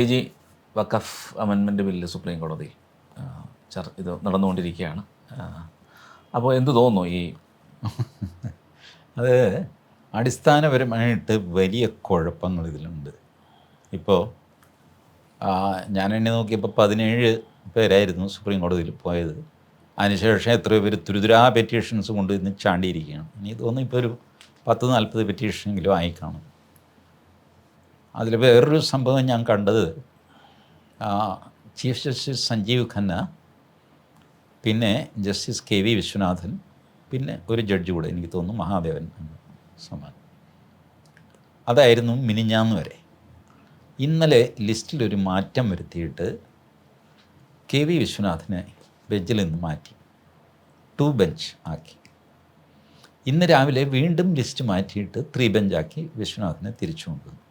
T G Waqf അമെൻമെന്റ് bill supreme കോടതി ചർ ഇത് നടന്നുകൊണ്ടിരിക്കുകയാണ്. അപ്പോൾ എന്ത് തോന്നുന്നു ഈ അത് അടിസ്ഥാനപരമായിട്ട് വലിയ കുഴപ്പങ്ങൾ ഇതിലുണ്ട്. ഇപ്പോൾ ഞാൻ എന്നെ നോക്കിയപ്പോൾ പതിനേഴ് പേരായിരുന്നു സുപ്രീം കോടതിയിൽ പോയത്. അതിനുശേഷം എത്രയോ പേര് തുരുതുരാ പെറ്റീഷൻസ് കൊണ്ട് ഇന്ന് ചാണ്ടിയിരിക്കുകയാണ്. ഇനി തോന്നുന്നു ഇപ്പോൾ ഒരു പത്ത് നാൽപ്പത് പെറ്റീഷനെങ്കിലും ആയി അതിൽ വേറൊരു സംഭവം ഞാൻ കണ്ടത്. ചീഫ് ജസ്റ്റിസ് സഞ്ജീവ് ഖന്ന പിന്നെ ജസ്റ്റിസ് കെ വി വിശ്വനാഥൻ പിന്നെ ഒരു ജഡ്ജി കൂടെ എനിക്ക് തോന്നുന്നു മഹാദേവൻ സമാൻ അതായിരുന്നു മിനിഞ്ഞാന്ന് വരെ. ഇന്നലെ ലിസ്റ്റിലൊരു മാറ്റം വരുത്തിയിട്ട് കെ വി വിശ്വനാഥനെ ബെഞ്ചിൽ നിന്ന് മാറ്റി. ടു ബെഞ്ച് ആക്കി. ഇന്ന് രാവിലെ വീണ്ടും ലിസ്റ്റ് മാറ്റിയിട്ട് ത്രീ ബെഞ്ചാക്കി വിശ്വനാഥനെ തിരിച്ചു കൊണ്ടുവന്നു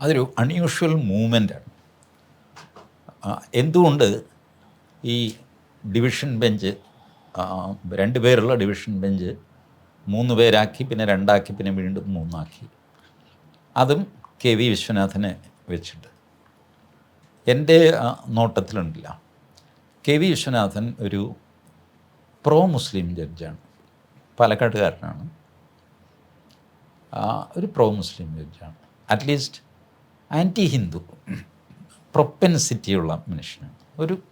അതൊരു അൺയൂഷ്വൽ മൂവ്മെന്റാണ് എന്തുകൊണ്ട് ഈ ഡിവിഷൻ ബെഞ്ച് രണ്ട് പേരുള്ള ഡിവിഷൻ ബെഞ്ച് മൂന്ന് പേരാക്കി പിന്നെ രണ്ടാക്കി പിന്നെ വീണ്ടും മൂന്നാക്കി. അതും കെ വി വിശ്വനാഥനെ വെച്ചിട്ട്. എന്റെ നോട്ടത്തിലുണ്ടില്ല. കെ വി വിശ്വനാഥൻ ഒരു പ്രോ മുസ്ലിം ജഡ്ജാണ്. പാലക്കാട്ടുകാരനാണ്. ഒരു പ്രോ മുസ്ലിം ജഡ്ജാണ് അറ്റ്ലീസ്റ്റ് ആന്റി ഹിന്ദു പ്രൊപ്പൻസിറ്റിയുള്ള മനുഷ്യനാണ്. ഒരു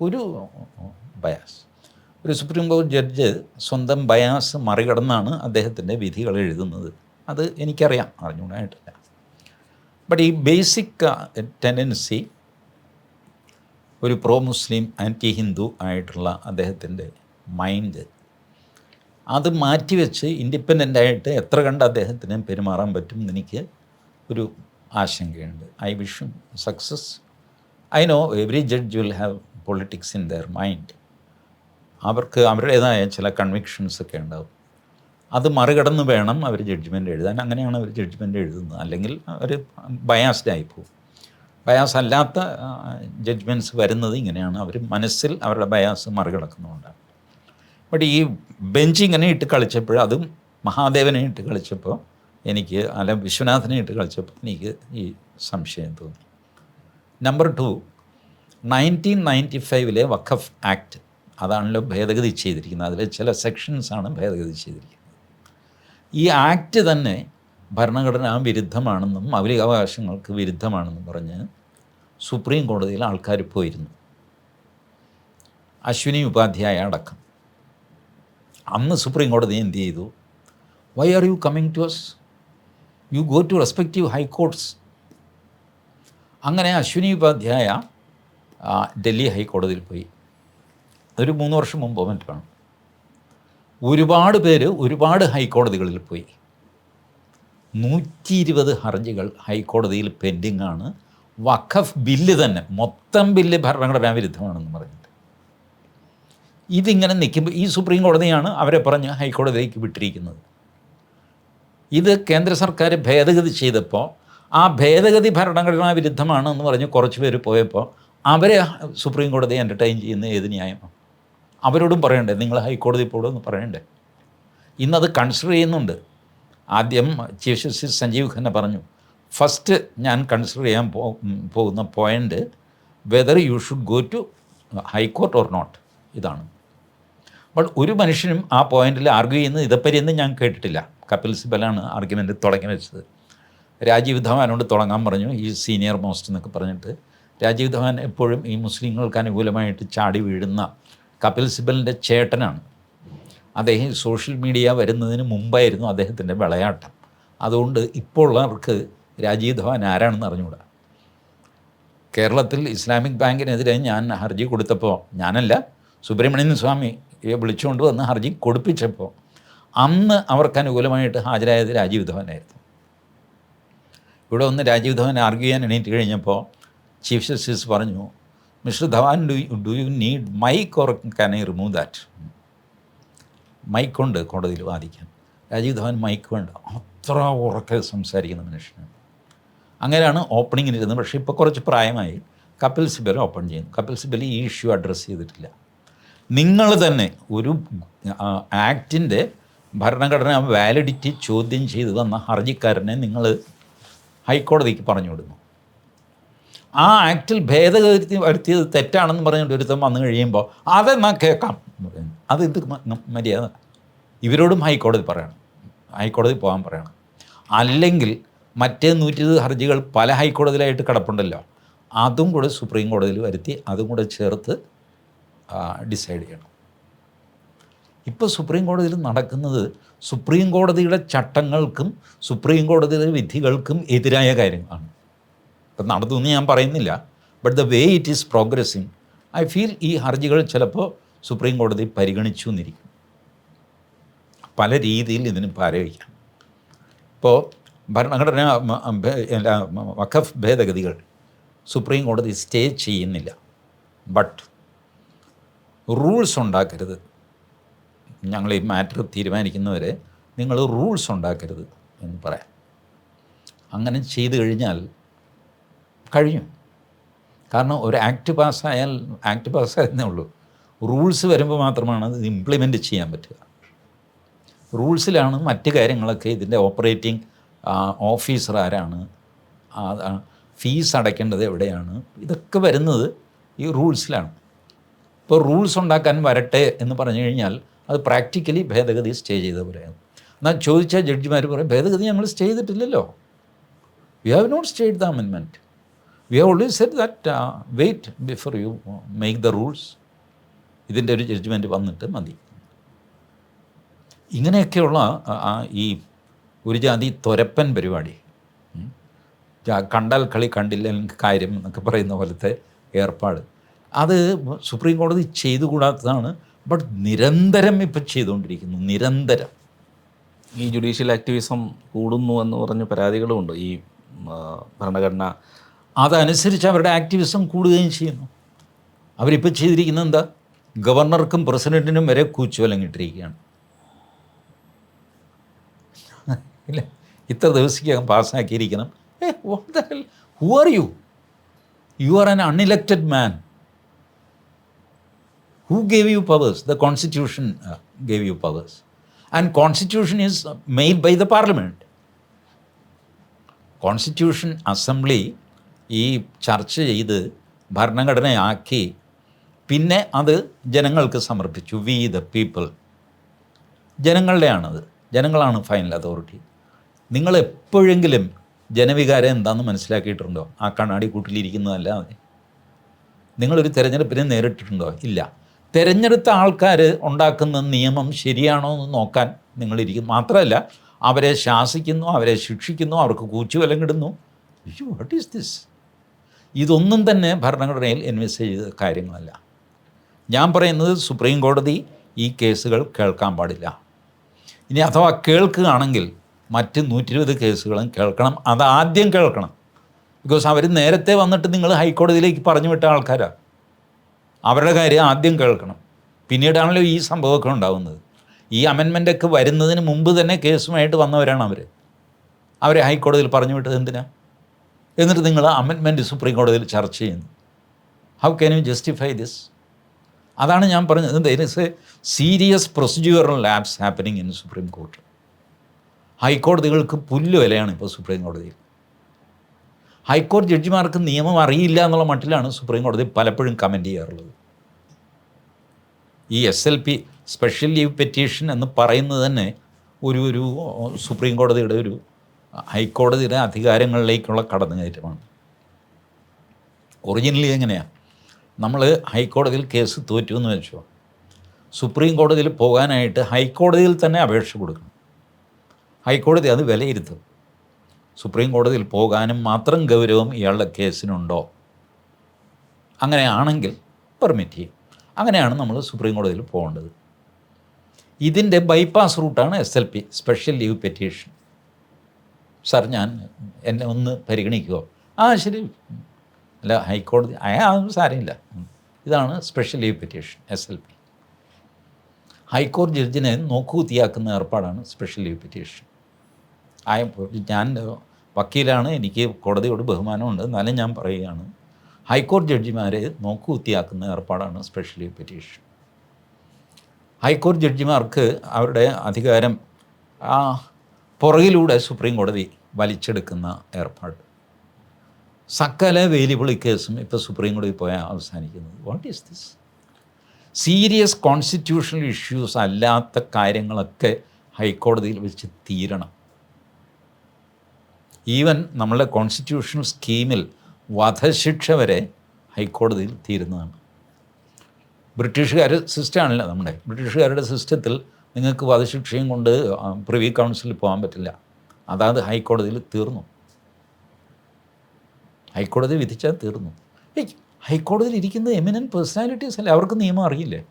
ഒരു ബയാസ്. ഒരു സുപ്രീം കോടതി ജഡ്ജ് സ്വന്തം ബയാസ് മറികടന്നാണ് അദ്ദേഹത്തിന്റെ വിധികൾ എഴുതുന്നത്. അത് എനിക്കറിയാം. അറിഞ്ഞുകൂടായിട്ടില്ല ബട്ട് ഈ ബേസിക് ടെൻഡൻസി ഒരു പ്രോ മുസ്ലിം ആന്റി ഹിന്ദു ആയിട്ടുള്ള അദ്ദേഹത്തിന്റെ മൈൻഡ് അത് മാറ്റിവെച്ച് ഇൻഡിപെൻഡന്റായിട്ട് എത്ര കണ്ട് അദ്ദേഹത്തിന് പെരുമാറാൻ പറ്റും എന്ന് എനിക്ക് ഒരു ആശങ്കയുണ്ട്. I wish um success I know every judge will have politics in their mind അവർക്ക് അവരുടേതായ ചില കൺവിക്ഷൻസ് ഒക്കെ ഉണ്ടാവും. അത് മറികടന്ന് വേണം അവർ ജഡ്ജ്മെന്റ് എഴുതാൻ. അങ്ങനെയാണ് അവർ ജഡ്ജ്മെന്റ് എഴുതുന്നത്. അല്ലെങ്കിൽ അവർ ബയാസ്ഡ് ആയിപ്പോവും ബയാസ് അല്ലാത്ത ജഡ്ജ്മെന്റ്സ് വരുന്നത് ഇങ്ങനെയാണ്. അവർ മനസ്സിൽ അവരുടെ ബയാസ് മറികടക്കുന്നതുകൊണ്ടാണ്. ബട്ട് ഈ ബെഞ്ച് ഇങ്ങനെ ഇട്ട് കളിച്ചപ്പോൾ അതും മഹാദേവനെ ഇട്ട് കളിച്ചപ്പോൾ എനിക്ക് അല്ല വിശ്വനാഥനെ ഇട്ട് കളിച്ചപ്പോൾ എനിക്ക് ഈ സംശയം തോന്നി. നമ്പർ ടു നയന്റീൻ നയന്റി ഫൈവിലെ വഖഫ് ആക്ട് അതാണല്ലോ ഭേദഗതി ചെയ്തിരിക്കുന്നത്. അതിലെ ചില സെക്ഷൻസാണ് ഭേദഗതി ചെയ്തിരിക്കുന്നത്. ഈ ആക്ട് തന്നെ ഭരണഘടനാ വിരുദ്ധമാണെന്നും മൗലികാവകാശങ്ങൾക്ക് വിരുദ്ധമാണെന്നും പറഞ്ഞ് സുപ്രീം കോടതിയിൽ ആൾക്കാർ പോയിരുന്നു. അശ്വിനി ഉപാധ്യായ അടക്കം. അന്ന് സുപ്രീം കോടതി എന്ത് ചെയ്തു? Why are you coming to us you go to respective high courts അങ്ങനെ അശ്വിനി ഉപാധ്യായ ഡൽഹി ഹൈക്കോടതിയിൽ പോയി. ഒരു മൂന്ന് വർഷം മുമ്പ് മറ്റാണ് ഒരുപാട് പേര് ഒരുപാട് ഹൈക്കോടതികളിൽ പോയി. നൂറ്റി ഇരുപത് ഹർജികൾ ഹൈക്കോടതിയിൽ പെൻഡിങ് ആണ് വഖഫ് ബില്ല് തന്നെ മൊത്തം ബില്ല് ഭരണഘടനാ വിരുദ്ധമാണെന്ന് പറഞ്ഞിട്ട്. ഇതിങ്ങനെ നിൽക്കുമ്പോൾ ഈ സുപ്രീം കോടതിയാണ് അവരെ പറഞ്ഞ് ഹൈക്കോടതിയിലേക്ക് വിട്ടിരിക്കുന്നത്. ഇത് കേന്ദ്ര സർക്കാർ ഭേദഗതി ചെയ്തപ്പോൾ ആ ഭേദഗതി ഭരണഘടനാ വിരുദ്ധമാണ് എന്ന് പറഞ്ഞ് കുറച്ച് പേര് പോയപ്പോൾ അവരെ സുപ്രീം കോടതി എന്റർടൈൻ ചെയ്യുന്ന ഏത് ന്യായമാണ് അവരോടും പറയണ്ടേ നിങ്ങൾ ഹൈക്കോടതി പോടുമെന്ന് പറയണ്ടേ? ഇന്നത് കൺസിഡർ ചെയ്യുന്നുണ്ട്. ആദ്യം ചീഫ് ജസ്റ്റിസ് സഞ്ജീവ് ഖന്ന പറഞ്ഞു ഫസ്റ്റ് ഞാൻ കൺസിഡർ ചെയ്യാൻ പോകുന്ന point whether you should go to high court or not ഇതാണ്. ബട്ട് ഒരു മനുഷ്യനും ആ പോയിന്റിൽ ആർഗ്യൂ ചെയ്യുന്നത് ഇതപ്പരിയെന്ന് ഞാൻ കേട്ടിട്ടില്ല. കപിൽ സിബലാണ് ആർഗ്യുമെന്റ് തുടങ്ങി വെച്ചത്. രാജീവ് ധവാനോട് തുടങ്ങാൻ പറഞ്ഞു ഈ സീനിയർ മോസ്റ്റ് എന്നൊക്കെ പറഞ്ഞിട്ട്. രാജീവ് ധവാൻ എപ്പോഴും ഈ മുസ്ലിങ്ങൾക്ക് അനുകൂലമായിട്ട് ചാടി വീഴുന്ന കപിൽ സിബലിന്റെ ചേട്ടനാണ്. അദ്ദേഹം സോഷ്യൽ മീഡിയ വരുന്നതിന് മുമ്പായിരുന്നു അദ്ദേഹത്തിന്റെ വിളയാട്ടം. അതുകൊണ്ട് ഇപ്പോൾ ഉള്ളവർക്ക് രാജീവ് ധവാൻ ആരാണെന്ന് അറിഞ്ഞുകൂടാ. കേരളത്തിൽ ഇസ്ലാമിക് ബാങ്കിനെതിരെ ഞാൻ ഹർജി കൊടുത്തപ്പോൾ ഞാനല്ല സുബ്രഹ്മണ്യൻ സ്വാമി വിളിച്ചുകൊണ്ട് വന്ന് ഹർജി കൊടുപ്പിച്ചപ്പോൾ അന്ന് അവർക്ക് അനുകൂലമായിട്ട് ഹാജരായത് രാജീവ് ധവനായിരുന്നു. ഇവിടെ ഒന്ന് രാജീവ് ധവൻ ആർഗ്യൂ ചെയ്യാൻ എണീറ്റ് കഴിഞ്ഞപ്പോൾ ചീഫ് ജസ്റ്റിസ് പറഞ്ഞു mister Dhawan do do you need mike or can I remove that? മൈക്കുണ്ട് കോടതിയിൽ വാദിക്കാൻ. രാജീവ് ധവാൻ മൈക്ക് വേണ്ട. അത്ര ഉറക്കെ സംസാരിക്കുന്ന മനുഷ്യനാണ്. അങ്ങനെയാണ് ഓപ്പണിങ്ങിന് ഇരുന്നത്. പക്ഷേ ഇപ്പോൾ കുറച്ച് പ്രായമായി കപിൽ സിബൽ ഓപ്പൺ ചെയ്യുന്നു. കപിൽ സിബൽ ഈ ഇഷ്യൂ അഡ്രസ്സ് ചെയ്തിട്ടില്ല. നിങ്ങൾ തന്നെ ഒരു ആക്ടിന്റെ ഭരണഘടനാ വാലിഡിറ്റി ചോദ്യം ചെയ്ത് വന്ന ഹർജിക്കാരനെ നിങ്ങൾ ഹൈക്കോടതിക്ക് പറഞ്ഞു വിടുന്നു ആ ആക്റ്റിൽ ഭേദഗതി വരുത്തിയത് തെറ്റാണെന്ന് പറഞ്ഞുകൊണ്ട് ഒരുത്തം വന്നു കഴിയുമ്പോൾ അതെന്നാ കേൾക്കാം. അത് ഇത് മര്യാദ. ഇവരോടും ഹൈക്കോടതി പറയണം. ഹൈക്കോടതി പോകാൻ പറയണം. അല്ലെങ്കിൽ മറ്റേ നൂറ്റി ഹർജികൾ പല ഹൈക്കോടതിയിലായിട്ട് കിടപ്പുണ്ടല്ലോ. അതും കൂടെ സുപ്രീം കോടതിയിൽ വരുത്തി അതും കൂടെ ചേർത്ത് ഡിസൈഡ് ചെയ്യണം. ഇപ്പോൾ സുപ്രീം കോടതിയിൽ നടക്കുന്നത് സുപ്രീം കോടതിയുടെ ചട്ടങ്ങൾക്കും സുപ്രീം കോടതിയുടെ വിധികൾക്കും എതിരായ കാര്യങ്ങളാണ്. ഇപ്പം നടന്നു എന്ന് ഞാൻ പറയുന്നില്ല. But the way it is progressing I feel ഈ ഹർജികൾ ചിലപ്പോൾ സുപ്രീം കോടതി പരിഗണിച്ചു എന്നിരിക്കും. പല രീതിയിൽ ഇതിന് പാരവയ്ക്കാം. ഇപ്പോൾ ഭരണഘടന വഖഫ് ഭേദഗതികൾ സുപ്രീം കോടതി സ്റ്റേ ചെയ്യുന്നില്ല. ബട്ട് റൂൾസ് ഉണ്ടാക്കരുത്. ഞങ്ങൾ ഈ മാറ്റർ തീരുമാനിക്കുന്നവരെ നിങ്ങൾ റൂൾസ് ഉണ്ടാക്കരുത് എന്ന് പറയാം. അങ്ങനെ ചെയ്തു കഴിഞ്ഞാൽ കഴിയും കാരണം ഒരു ആക്ട് പാസ്സായാൽ ആക്ട് പാസ്സായെന്നേ ഉള്ളൂ. റൂൾസ് വരുമ്പോൾ മാത്രമാണ് അത് ഇംപ്ലിമെന്റ് ചെയ്യാൻ പറ്റുക. റൂൾസിലാണ് മറ്റ് കാര്യങ്ങളൊക്കെ ഇതിന്റെ ഓപ്പറേറ്റിംഗ് ഓഫീസർ ആരാണ് ഫീസ് അടയ്ക്കേണ്ടത് എവിടെയാണ് ഇതൊക്കെ വരുന്നത് ഈ റൂൾസിലാണ്. ഇപ്പോൾ റൂൾസ് ഉണ്ടാക്കാൻ വരട്ടെ എന്ന് പറഞ്ഞു കഴിഞ്ഞാൽ അത് പ്രാക്ടിക്കലി ഭേദഗതി സ്റ്റേ ചെയ്ത പോലെയാണ് എന്നാൽ ചോദിച്ച ജഡ്ജിമാർ പറയും ഭേദഗതി ഞങ്ങൾ സ്റ്റേ ചെയ്തിട്ടില്ലല്ലോ. We have not stayed the അമെൻമെന്റ് we have always said that wait before you make the rules ഇതിന്റെ ഒരു ജഡ്ജ്മെന്റ് വന്നിട്ട് മതി. ഇങ്ങനെയൊക്കെയുള്ള ഈ ഒരു ജാതി തൊരപ്പൻ പരിപാടി കണ്ടാൽ കളി കണ്ടില്ല കാര്യം എന്നൊക്കെ പറയുന്ന പോലത്തെ ഏർപ്പാട്. അത് സുപ്രീം കോടതി ചെയ്തുകൂടാത്തതാണ് ബട്ട് നിരന്തരം ഇപ്പം ചെയ്തുകൊണ്ടിരിക്കുന്നു നിരന്തരം. ഈ ജുഡീഷ്യൽ ആക്ടിവിസം കൂടുന്നു എന്ന് പറഞ്ഞ പരാതികളുമുണ്ട് ഈ ഭരണഘടന അതനുസരിച്ച് അവരുടെ ആക്ടിവിസം കൂടുകയും ചെയ്യുന്നു. അവരിപ്പോൾ ചെയ്തിരിക്കുന്നത് എന്താ? ഗവർണർക്കും പ്രസിഡന്റിനും വരെ കൂച്ചുവലങ്ങിട്ടിരിക്കുകയാണ്. ഇല്ല? ഇത്ര ദിവസത്തേക്കകം പാസ്സാക്കിയിരിക്കണം a who are you you are an unelected man who gave you powers the constitution gave you powers and constitution is made by the parliament constitution assembly ഈ ചർച്ച ചെയ്ത് ഭരണഘടനയാക്കി. പിന്നെ അത് ജനങ്ങൾക്ക് സമർപ്പിച്ചു. വി ദ പീപ്പിൾ ജനങ്ങളുടെയാണത്. ജനങ്ങളാണ് ഫൈനൽ അതോറിറ്റി നിങ്ങൾ എപ്പോഴെങ്കിലും ജനവികാരം എന്താണെന്ന് മനസ്സിലാക്കിയിട്ടുണ്ടോ? ആ കണ്ണാടി കൂട്ടിലിരിക്കുന്നതല്ലാതെ. നിങ്ങളൊരു തിരഞ്ഞെടുപ്പിനെ നേരിട്ടിട്ടുണ്ടോ? ഇല്ല. തിരഞ്ഞെടുത്ത ആൾക്കാർ ഉണ്ടാക്കുന്ന നിയമം ശരിയാണോ എന്ന് നോക്കാൻ നിങ്ങളിരിക്കും. മാത്രമല്ല അവരെ ശാസിക്കുന്നു അവരെ ശിക്ഷിക്കുന്നു അവർക്ക് കൂച്ചുവലം കിടുന്നു വാട്ട് ഈസ് ദിസ് ഇതൊന്നും തന്നെ ഭരണഘടനയിൽ എൻവെസ്റ്റ് ചെയ്ത കാര്യങ്ങളല്ല. ഞാൻ പറയുന്നത് സുപ്രീം കോടതി ഈ കേസുകൾ കേൾക്കാൻ പാടില്ല. ഇനി അഥവാ കേൾക്കുകയാണെങ്കിൽ മറ്റ് നൂറ്റി ഇരുപത് കേസുകളും കേൾക്കണം. അത് ആദ്യം കേൾക്കണം. ബിക്കോസ് അവർ നേരത്തെ വന്നിട്ട് നിങ്ങൾ ഹൈക്കോടതിയിലേക്ക് പറഞ്ഞു വിട്ട ആൾക്കാരാണ് അവരുടെ കാര്യം ആദ്യം കേൾക്കണം. പിന്നീടാണല്ലോ ഈ സംഭവമൊക്കെ ഉണ്ടാകുന്നത് ഈ അമെൻമെന്റൊക്കെ വരുന്നതിന് മുമ്പ് തന്നെ കേസുമായിട്ട് വന്നവരാണ് അവർ അവരെ ഹൈക്കോടതിയിൽ പറഞ്ഞു വിട്ടത് എന്തിനാ? എന്നിട്ട് നിങ്ങൾ അമെൻമെന്റ് സുപ്രീം കോടതിയിൽ ചർച്ച ചെയ്യുന്നു. How can you justify this അതാണ് ഞാൻ പറഞ്ഞത്. There is a serious procedural lapse happening in supreme court ഹൈക്കോടതികൾക്ക് പുല്ല് വിലയാണ് ഇപ്പോൾ സുപ്രീം കോടതിയിൽ. ഹൈക്കോടതി ജഡ്ജിമാർക്ക് നിയമം അറിയില്ല എന്നുള്ള മട്ടിലാണ് സുപ്രീം കോടതി പലപ്പോഴും കമന്റ് ചെയ്യാറുള്ളത്. ഈ S L P special leave petition എന്ന് പറയുന്നത് തന്നെ ഒരു ഒരു സുപ്രീം കോടതിയുടെ ഒരു ഹൈക്കോടതിയുടെ അധികാരങ്ങളിലേക്കുള്ള കടന്നുകയറ്റമാണ്. ഒറിജിനലി എങ്ങനെയാണ് നമ്മൾ ഹൈക്കോടതിയിൽ കേസ് തോറ്റു എന്ന് വെച്ചോ. സുപ്രീം കോടതിയിൽ പോകാനായിട്ട് ഹൈക്കോടതിയിൽ തന്നെ അപേക്ഷ കൊടുക്കണം. ഹൈക്കോടതി അത് വിലയിരുത്തും. സുപ്രീം കോടതിയിൽ പോകാനും മാത്രം ഗൗരവം ഇയാളുടെ കേസിനുണ്ടോ? അങ്ങനെയാണെങ്കിൽ പെർമിറ്റ് ചെയ്യും. അങ്ങനെയാണ് നമ്മൾ സുപ്രീം കോടതിയിൽ പോകേണ്ടത്. ഇതിന്റെ ബൈപ്പാസ് റൂട്ടാണ് S L P special leave petition. Sir ഞാൻ എന്നെ ഒന്ന് പരിഗണിക്കുമോ ആ ശരി. അല്ല ഹൈക്കോടതി അതൊന്നും സാരമില്ല. ഇതാണ് special leave petition S L P. ഹൈക്കോടതി ജഡ്ജിനെ നോക്കുകൂത്തിയാക്കുന്ന ഏർപ്പാടാണ് സ്പെഷ്യൽ ലീവ് പെറ്റീഷൻ. ആ ഞാൻ വക്കീലാണ് എനിക്ക് കോടതിയോട് ബഹുമാനമുണ്ട്. എന്നാലും ഞാൻ പറയുകയാണ് ഹൈക്കോടതി ജഡ്ജിമാരെ നോക്കുകുത്തിയാക്കുന്ന ഏർപ്പാടാണ് സ്പെഷ്യലി പെറ്റീഷൻ ഹൈക്കോടതി ജഡ്ജിമാർക്ക് അവരുടെ അധികാരം ആ പുറകിലൂടെ സുപ്രീം കോടതി വലിച്ചെടുക്കുന്ന ഏർപ്പാട്. സകല വേലിപൊളി കേസും ഇപ്പോൾ സുപ്രീം കോടതി പോയാൽ അവസാനിക്കുന്നത്. What is this serious constitutional issues അല്ലാത്ത കാര്യങ്ങളൊക്കെ ഹൈക്കോടതിയിൽ വെച്ച് തീരണം. ഈവൻ നമ്മളുടെ കോൺസ്റ്റിറ്റ്യൂഷണൽ സ്കീമിൽ വധശിക്ഷ വരെ ഹൈക്കോടതിയിൽ തീരുന്നതാണ്. ബ്രിട്ടീഷുകാർ സിസ്റ്റമാണല്ലോ നമ്മുടെ. ബ്രിട്ടീഷുകാരുടെ സിസ്റ്റത്തിൽ നിങ്ങൾക്ക് വധശിക്ഷയും കൊണ്ട് പ്രിവി കൗൺസിലിൽ പോകാൻ പറ്റില്ല. അതാത് ഹൈക്കോടതിയിൽ തീർന്നു. ഹൈക്കോടതി വിധിച്ചാൽ തീർന്നു. ഏയ് ഹൈക്കോടതിയിൽ ഇരിക്കുന്ന എമിനൻ പേഴ്സണാലിറ്റീസ് അല്ലേ? അവർക്ക് നിയമം അറിയില്ലേ?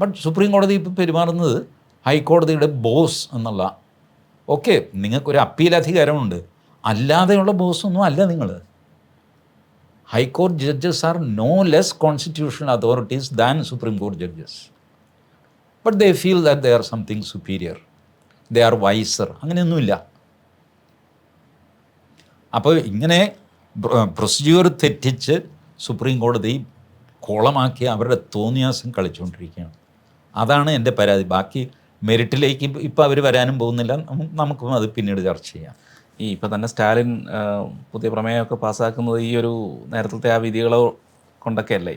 ബട്ട് സുപ്രീം കോടതി ഇപ്പോൾ പെരുമാറുന്നത് ഹൈക്കോടതിയുടെ ബോസ് എന്നുള്ള ഓക്കെ നിങ്ങൾക്കൊരു അപ്പീൽ അധികാരമുണ്ട് അല്ലാതെയുള്ള ബോസൊന്നും അല്ല നിങ്ങൾ high court judges are no less constitutional authorities than supreme court judges. But they feel that they are something superior they are wiser അങ്ങനെയൊന്നുമില്ല. അപ്പോൾ ഇങ്ങനെ പ്രൊസീജിയർ തെറ്റിച്ച് സുപ്രീം കോടതി കോളമാക്കി അവരുടെ തോന്നിയാസം കളിച്ചുകൊണ്ടിരിക്കുകയാണ്. അതാണ് എന്റെ പരാതി. ബാക്കി മെറിറ്റിലേക്ക് ഇപ്പോൾ അവർ വരാനും പോകുന്നില്ല. നമുക്കും അത് പിന്നീട് ചർച്ച ചെയ്യാം. ഈ ഇപ്പം തന്നെ സ്റ്റാലിൻ പുതിയ പ്രമേയമൊക്കെ പാസ്സാക്കുന്നത് ഈ ഒരു നേരത്തെ ആ വിധികളോ കൊണ്ടൊക്കെ അല്ലേ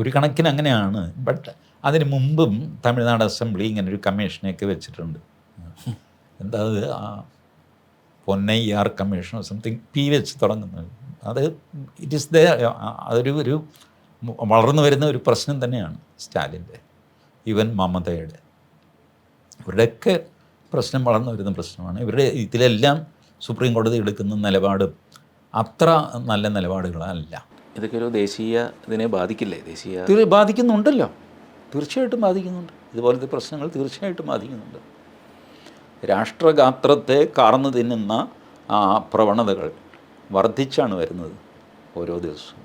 ഒരു കണക്കിന് അങ്ങനെയാണ്. ബട്ട് അതിന് മുമ്പും തമിഴ്നാട് അസംബ്ലി ഇങ്ങനെ ഒരു കമ്മീഷനെയൊക്കെ വെച്ചിട്ടുണ്ട്. എന്താ അത്? ആ പൊന്നയ്യാർ കമ്മീഷൻ സംതിങ് പി വെച്ച് തുടങ്ങുന്നത്. അത് ഇറ്റ് ഇസ് ദ അതൊരു ഒരു വളർന്നു വരുന്ന ഒരു പ്രശ്നം തന്നെയാണ് സ്റ്റാലിന്റെ ഈവൻ മമതയുടെ. ഇവരുടെയൊക്കെ പ്രശ്നം വളർന്നു വരുന്ന പ്രശ്നമാണ്. ഇവരുടെ ഇതിലെല്ലാം സുപ്രീം കോടതി എടുക്കുന്ന നിലപാട് അത്ര നല്ല നിലപാടുകളല്ല. ഇതൊക്കെ ഒരു ദേശീയ ഇതിനെ ബാധിക്കില്ലേ? ദേശീയ ബാധിക്കുന്നുണ്ടല്ലോ. തീർച്ചയായിട്ടും ബാധിക്കുന്നുണ്ട്. ഇതുപോലത്തെ പ്രശ്നങ്ങൾ തീർച്ചയായിട്ടും ബാധിക്കുന്നുണ്ട്. രാഷ്ട്രഗാത്രത്തെ കാർന്നു തിന്നുന്ന ആ പ്രവണതകൾ വർദ്ധിച്ചാണ് വരുന്നത് ഓരോ ദിവസവും.